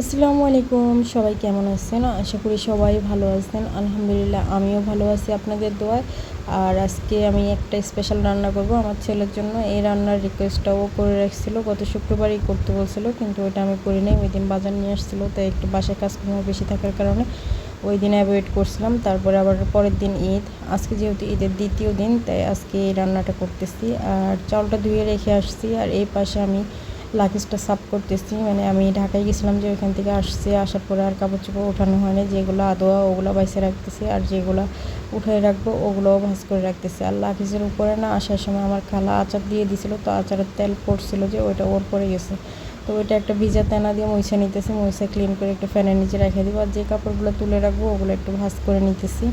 আসসালামু আলাইকুম, সবাই কেমন আছেন? আশা করি সবাই ভালো আছেন। আলহামদুলিল্লাহ, আমিও ভালো আছি আপনাদের দোয়ায়। আর আজকে আমি একটা স্পেশাল রান্না করব আমার ছেলের জন্য। এই রান্নার রিকোয়েস্টটাও করে রাখছিল, গত শুক্রবারই করতে বলছিল, কিন্তু ওইটা আমি করি নাই। ওই দিন বাজার নিয়ে আসছিল, তাই একটু বাসায় কাজকর্ম বেশি থাকার কারণে ওই দিন অ্যাভয়েড করছিলাম। তারপরে আবার পরের দিন ঈদ। আজকে যেহেতু ঈদের দ্বিতীয় দিন, তাই আজকে এই রান্নাটা করতেছি। আর চাউলটা ধুয়ে রেখে আসছি। আর এই পাশে আমি লাগেজটা সাফ করতেছি। মানে আমি ঢাকায় গেছিলাম যে ওইখান থেকে আসছি, আসার পরে আর কাপড় চোপড় ওঠানো হয়নি যেগুলো আদোয়া, ওগুলো বাইসে রাখতেছি আর যেগুলো উঠাই রাখব, ওগুলোও ভাজ করে রাখতেছি। আর লাগেজের উপরে না আসার সময় আমার খালা আচার দিয়ে দিছিল, তো আচারের তেল পড়ছিল যে ওইটা ওর পরে গেছে। তো ওইটা একটা ভিজা তেনা দিয়ে মইসা নিতেছি, মইসা ক্লিন করে একটু ফ্যানের নিচে রেখে দিব। আর যে কাপড়গুলো তুলে রাখব, ওগুলো একটু ভাজ করে নিতেছি।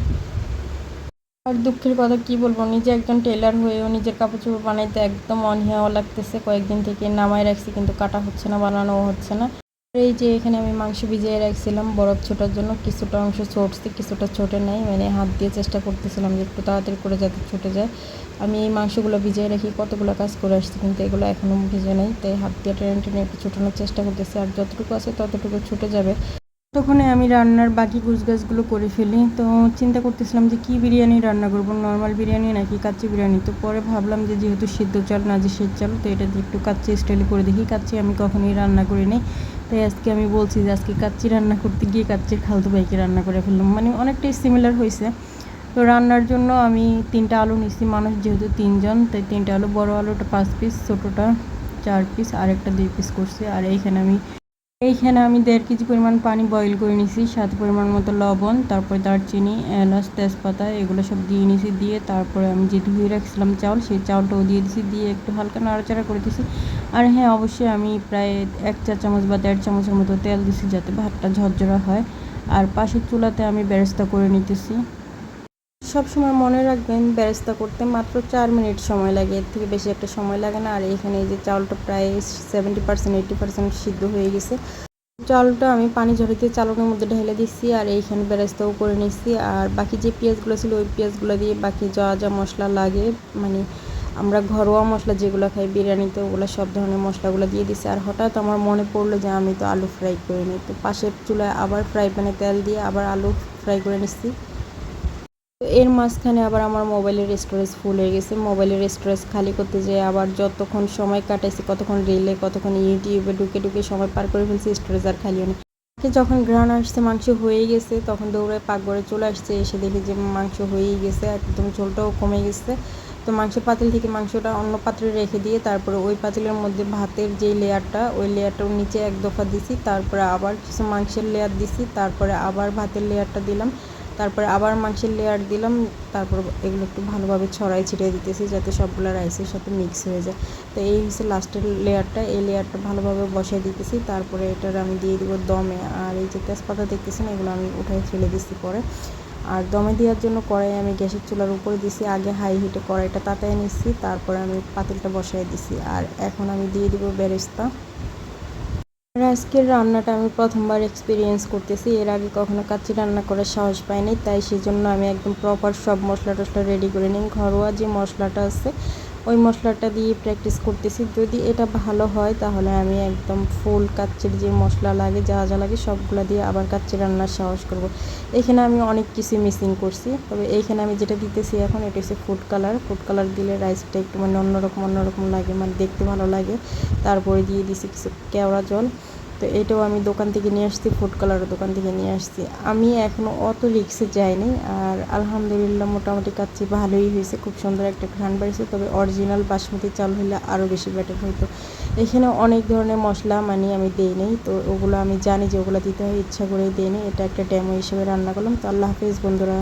আর দুঃখের কথা কি বলব? নিজে একজন টেলার হয়েও নিজের কাপড় চোপড় বানাইতে একদম অনীহাও লাগতেছে। কয়েকদিন থেকে নামাই রাখছি কিন্তু কাটা হচ্ছে না, বানানো হচ্ছে না। এই যে এখানে আমি মাংস ভিজিয়ে রাখছিলাম বরফ ছোটার জন্য, কিছুটা অংশ ছটছে, কিছুটা ছোটে নাই। মানে হাত দিয়ে চেষ্টা করতেছিলাম যে একটু তাড়াতাড়ি করে যাতে ছুটে যায়। আমি এই মাংসগুলো ভিজিয়ে রাখি কতগুলো কাজ করে আসছি কিন্তু এগুলো এখনও ভিজে নেই। তাই হাত দিয়ে টেনে টেনে একটু ছোটানোর চেষ্টা করতেছি। আর যতটুকু আছে ততটুকু ছুটে যাবে। তখনই আমি রান্নার বাকি গুছগাছগুলো করে ফেলি। তো চিন্তা করতেছিলাম যে কি বিরিয়ানি রান্না করব নর্মাল বিরিয়ানি নাকি কাচ্চি বিরিয়ানি? তো পরে ভাবলাম যে যেহেতু সিদ্ধ চাল, না যে সেদ্ধ চাল, তো এটা একটু কাচ্চি স্টাইলে করে দেখি। কাচ্চি আমি কখনোই রান্না করি নি তাই আজকে আমি বলছি যে আজকে কাচ্চি রান্না করতে গিয়ে কাচ্চির খালতো ভাইকে রান্না করে ফেললাম। মানে অনেকটাই সিমিলার হয়েছে তো রান্নার জন্য আমি তিনটা আলু নিচ্ছি মানুষ যেহেতু তিনজন, তাই তিনটা আলু, বড় আলুটা পাঁচ পিস ছোটোটা চার পিস আর একটা দুই পিস করছি। আর এইখানে আমি এইখানে আমি দেড় কেজি পরিমাণ পানি বয়েল করে নিছি সাথে পরিমাণ মতো লবণ, তারপরে দারচিনি, এলাচ, তেজপাতা, এগুলো সব দিয়ে নিছি, দিয়ে তারপরে আমি যে ধুয়ে রাখছিলাম চাউল, সেই চাউলটাও দিয়ে দিছি, দিয়ে একটু হালকা নাড়াচাড়া করে দিছি। আর হ্যাঁ অবশ্যই আমি প্রায় এক চা চামচ বা দেড় চামচের মতো তেল দিছি যাতে ভাতটা ঝরঝরা হয়। আর পাশের চুলাতে আমি বেরেস্তা করে নিতেছি। সবসময় মনে রাখবেন বেরেস্তা করতে মাত্র চার মিনিট সময় লাগে। এর থেকে বেশি একটা সময় লাগে না। আর এখানে এই যে চাউলটা প্রায় সেভেন্টি পার্সেন্ট এইটি পার্সেন্ট সিদ্ধ হয়ে গেছে। চাউলটা আমি পানি ঝরিতে চালকের মধ্যে ঢেলে দিচ্ছি আর এইখানে বেরেস্তাও করে নিচ্ছি। আর বাকি যে পেঁয়াজগুলো ছিল, ওই পেঁয়াজগুলো দিয়ে বাকি যা যা মশলা লাগে মানে আমরা ঘরোয়া মশলা যেগুলো খাই বিরিয়ানিতে ওগুলো সব ধরনের মশলাগুলো দিয়ে দিচ্ছি। আর হঠাৎ আমার মনে পড়ল যে আমি তো আলু ফ্রাই করে নিই। তো পাশের চুলায় আবার ফ্রাই প্যানে তেল দিয়ে আবার আলু ফ্রাই করে নিচ্ছি। তো এর মাঝখানে আবার আমার মোবাইলের স্টোরেজ ফুল হয়ে গেছে। মোবাইলের স্টোরেজ খালি করতে যেয়ে আবার যতক্ষণ সময় কাটাইছি, কতক্ষণ রিলে কতক্ষণ ইউটিউবে ঢুকে ঢুকে সময় পার করে ফেলছি স্টোরেজ আর খালি অনেক যখন ঘ্রাণ আসছে, মাংস হয়ে গেছে, তখন দৌড়ে পাকঘরে চলে আসছে, এসে দেখি যে মাংস হয়েই গেছে, একদম ঝোলটাও কমে গেছে। তো মাংসের পাতিল থেকে মাংসটা অন্য পাত্রে রেখে দিয়ে তারপরে ওই পাতিলের মধ্যে ভাতের যে লেয়ারটা, ওই লেয়ারটাও নিচে এক দফা দিছি, তারপরে আবার কিছু মাংসের লেয়ার দিছি, তারপরে আবার ভাতের লেয়ারটা দিলাম। তারপরে আবার মাংসের লেয়ার দিলাম, তারপর এগুলো একটু ভালোভাবে ছড়াই ছিটিয়ে দিতেছি যাতে সবগুলো রাইসের সাথে মিক্স হয়ে যায়। তো এই হচ্ছে লাস্টের লেয়ারটা এই লেয়ারটা ভালোভাবে বসাই দিতেছি, তারপরে এটার আমি দিয়ে দিব দমে। আর এই যে তেজপাতা দেখতেছেন, এগুলো আমি উঠাই ফেলে দিচ্ছি পরে। আর দমে দেওয়ার জন্য কড়াই আমি গ্যাসের চুলার উপরে দিছি, আগে হাই হিটে কড়াইটা তাতায় নিচ্ছি তারপরে আমি পাতিলটা বসাই দিছি। আর এখন আমি দিয়ে দিব বেরেস্তা। আজকের রান্নাটা আমি প্রথমবার এক্সপিরিয়েন্স করতেছি। এর আগে কখনো কাচ্চি রান্না করার সাহস পাইনি, তাই সেই জন্য আমি একদম প্রপার সব মশলা টশলা রেডি করে নিই। ঘরোয়া যে মশলাটা আছে ওই মশলাটা দিয়ে প্র্যাকটিস করতেছি। যদি এটা ভালো হয়, তাহলে আমি একদম ফুল কাচ্চির যে মশলা লাগে, যা যা লাগে, সবগুলো দিয়ে আবার কাচ্চি রান্নার সাহস করব। এখানে আমি অনেক কিছু মিসিং করছি। তবে এইখানে আমি যেটা দিতেছি এখন, এটা হচ্ছে ফুড কালার ফুড কালার দিলে রাইসটা একটু মানে অন্যরকম অন্যরকম লাগে মানে দেখতে ভালো লাগে। তারপরে দিয়ে দিছি কিছু কেওড়া জল। তো এটাও আমি দোকান থেকে নিয়ে আসছি ফুড কালারের দোকান থেকে নিয়ে আসছি। আমি এখনও অত রিক্সে যাইনি আর আলহামদুলিল্লাহ মোটামুটি কাচ্ছি ভালোই হয়েছে, খুব সুন্দর একটা ঘ্রাণ বাড়িয়েছে তবে অরিজিনাল বাসমতি চাল হলে আরও বেশি বেটার হতো এখানে অনেক ধরনের মশলা মানে আমি দিই নেই, তো ওগুলো আমি জানি যে ওগুলো দিতে হয়, ইচ্ছা করেই দিই এটা একটা ড্যামো হিসেবে রান্না করলাম। তো আল্লাহ হাফিজ বন্ধুরা।